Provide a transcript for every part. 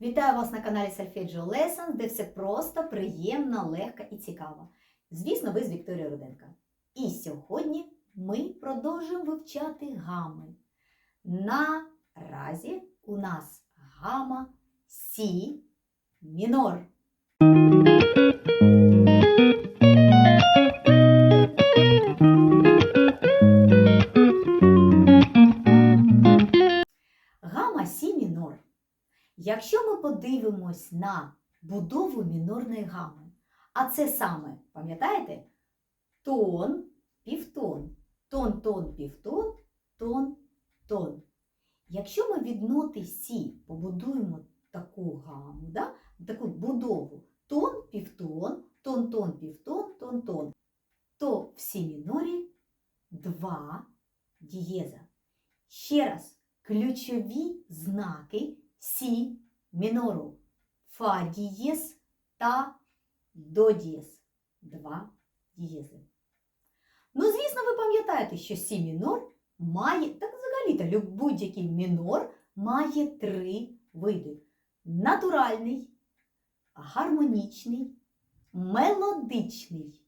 Вітаю вас на каналі Solfeggio Lessons, де все просто, приємно, легко і цікаво. Звісно, ви з Вікторією Руденко. І сьогодні ми продовжуємо вивчати гами. Наразі у нас гама Сі мінор. Подивимось на будову мінорної гами, а це саме, пам'ятаєте? Тон, півтон, тон, тон, півтон, тон, тон. Якщо ми від ноти Сі побудуємо таку гаму, да? таку будову тон, півтон, тон, тон, півтон, тон, тон, то в Сі мінорі два дієза. Ще раз, ключові знаки Сі мінору, Фа дієз та До дієз. Два дієзи. Ну, звісно, ви пам'ятаєте, що Сі мінор має, так взагалі-то будь-який мінор має три види: натуральний, гармонічний, мелодичний.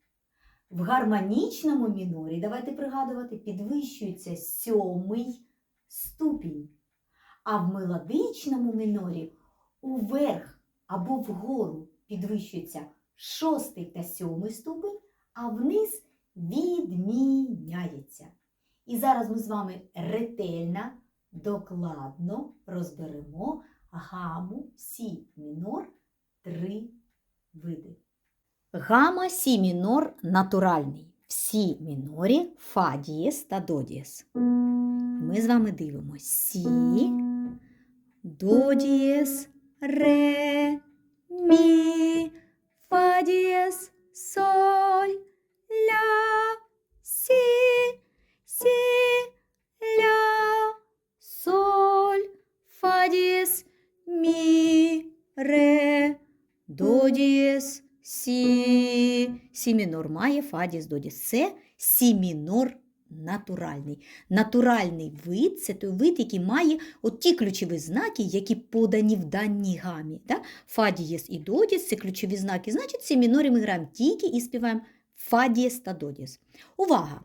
В гармонічному мінорі, давайте пригадувати, підвищується сьомий ступінь. А в мелодичному мінорі уверх або вгору підвищується шостий та сьомий ступень, а вниз відміняється. І зараз ми з вами ретельно, докладно розберемо гаму Сі мінор три види. Гама Сі мінор натуральний. В Сі мінорі Фа дієс та До дієс. Ми з вами дивимося Сі, До дієс, Ре, Мі, Фа дієс, Соль, Ля, Сі, Сі, Ля, Соль, Фа дієс, Мі, Ре, До дієс, Сі. Сі мінор має Фа дієс, До дієс. Це Сі мінор натуральний. Натуральний вид це той вид, який має от ті ключові знаки, які подані в даній гамі. Да? Фа дієс і до дієс – це ключові знаки. Значить, ці мінорі ми граємо тільки і співаємо фа дієс та до дієс. Увага!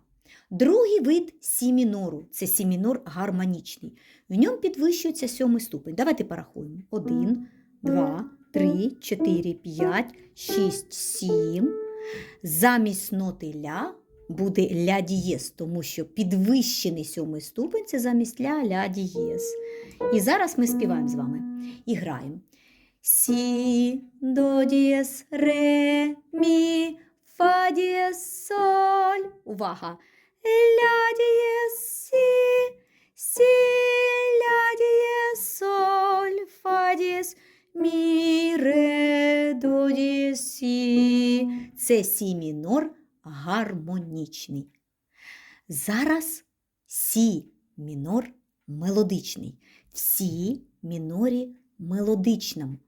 Другий вид сі мінору це сі мінор гармонічний. В ньому підвищується сьомий ступень. Давайте порахуємо. Один, два, три, чотири, п'ять, шість, сім. Замість ноти ля буде ля дієс, тому що підвищений сьомий ступень це замість ля ля дієс. І зараз ми співаємо з вами і граємо. Сі, до дієс, ре, мі, фа дієс, соль. Увага! Ля дієс, сі, сі, ля дієс, соль, фа дієс, мі, ре, до дієс, сі. Це сі мінор гармонічний. Зараз сі мінор мелодичний. В сі мінорі мелодичному.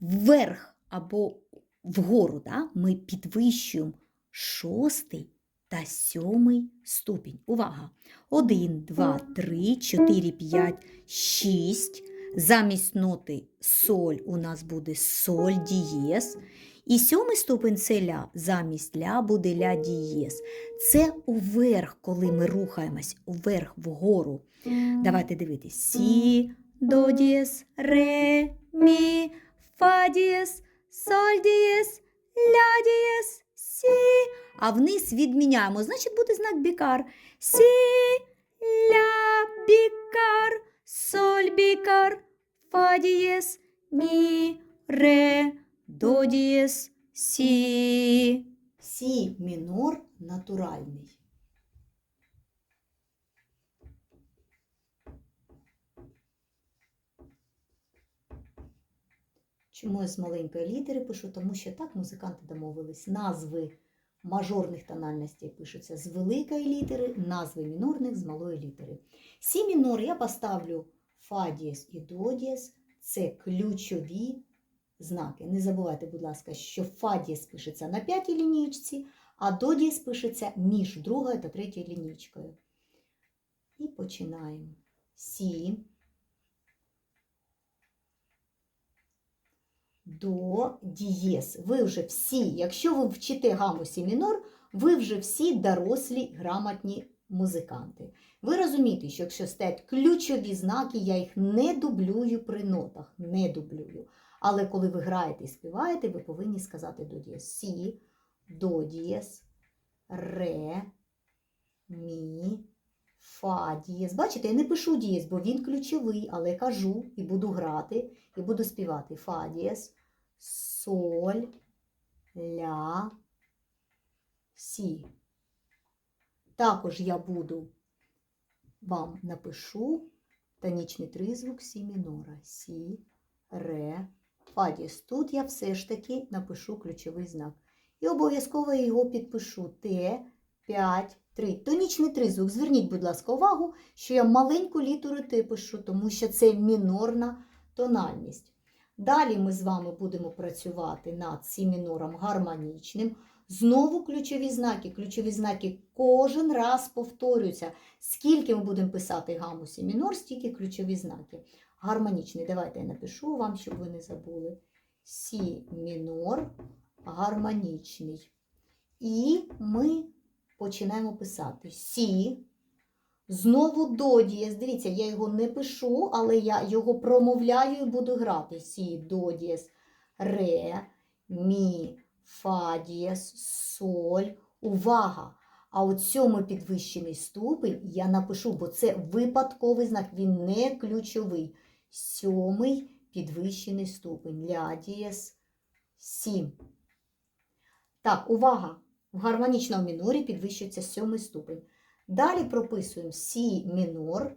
Вверх або вгору да, ми підвищуємо шостий та сьомий ступінь. Увага! Один, два, три, чотири, п'ять, шість. Замість ноти соль у нас буде соль дієс. І сьомий ступень це ля, замість ля буде ля дієс. Це уверх, коли ми рухаємось, уверх вгору. Давайте дивитись. Сі, до дієс, ре, мі, фа дієс, соль дієс, ля дієс, сі. А вниз відміняємо. Значить, буде знак бікар. Сі, ля, бікар, соль бікар, фа дієс, мі, ре, до дієс, сі. Сі мінор натуральний. Чому я з маленької літери пишу? Тому що так музиканти домовились. Назви мажорних тональностей пишуться з великої літери, назви мінорних з малої літери. Сі мінор я поставлю фа дієс і до дієс. Це ключові знаки. Не забувайте, будь ласка, що фа дієс пишеться на п'ятій лінійці, а до дієс пишеться між другою та третьою лінійкою. І починаємо. Сі. до дієс. Ви вже всі, якщо ви вчите гаму сі мінор, ви вже всі дорослі грамотні музиканти. Ви розумієте, що якщо стоять ключові знаки, я їх не дублюю при нотах, не дублюю. Але коли ви граєте і співаєте, ви повинні сказати до дієс. Сі, до дієс, ре, мі, фа дієс. Бачите, я не пишу дієс, бо він ключовий, але кажу і буду грати, і буду співати фа дієс, соль, ля, сі. Також я буду вам напишу тонічний тризвук сі мінора. Сі, ре, фа дієс. Тут я все ж таки напишу ключовий знак. І обов'язково його підпишу Т, 5, 3. Тонічний тризвук. Зверніть, будь ласка, увагу, що я маленьку літеру Т пишу, тому що це мінорна тональність. Далі ми з вами будемо працювати над сі мінором гармонічним. Знову ключові знаки. Ключові знаки кожен раз повторюються. Скільки ми будемо писати гаму сі мінор, стільки ключові знаки. Гармонічний. Давайте я напишу вам, щоб ви не забули. Сі мінор гармонічний. І ми починаємо писати Сі. Знову до дієс. Дивіться, я його не пишу, але я його промовляю і буду грати. Сі, до дієс, ре, мі, фа дієс, соль. Увага! А от сьомий підвищений ступень я напишу, бо це випадковий знак, він не ключовий. Сьомий підвищений ступень. Ля дієс, сі. Так, увага! В гармонічному мінорі підвищується сьомий ступень. Далі прописуємо сі мінор,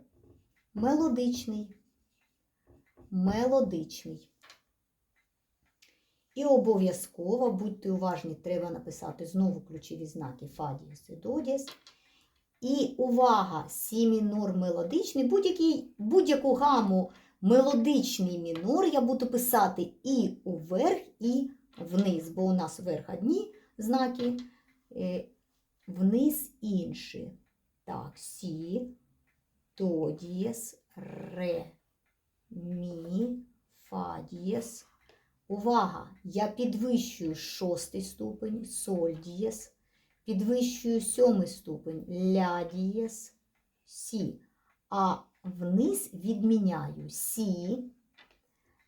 мелодичний, мелодичний. І обов'язково, будьте уважні, треба написати знову ключові знаки фа дієс і до дієс. І увага, сі мінор мелодичний, будь-яку гаму мелодичний мінор я буду писати і уверх, і вниз, бо у нас вверх одні знаки, е, вниз інші. Так, сі, до дієс, ре, мі, фа дієс. Увага! Я підвищую шостий ступень, соль дієс, підвищую сьомий ступень, ля дієс, сі. А вниз відміняю сі,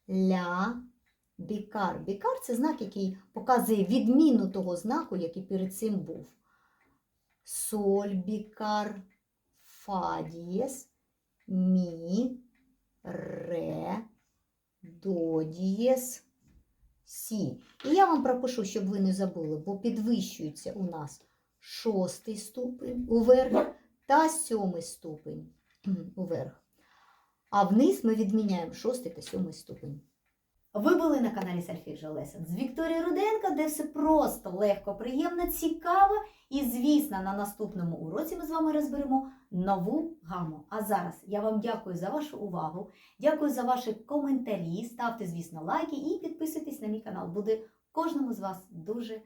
ля, бікар. Бікар це знак, який показує відміну того знаку, який перед цим був. Соль, бікар, фа дієс, мі, ре, до дієс, сі. І я вам пропишу, щоб ви не забули, бо підвищується у нас шостий ступень уверх та сьомий ступень уверх. А вниз ми відміняємо шостий та сьомий ступень. Ви були на каналі Solfeggio Lesson з Вікторією Руденко, де все просто, легко, приємно, цікаво. І, звісно, на наступному уроці ми з вами розберемо нову гаму. А зараз я вам дякую за вашу увагу, дякую за ваші коментарі. Ставте, звісно, лайки і підписуйтесь на мій канал. Буде кожному з вас дуже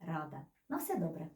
рада. На все добре!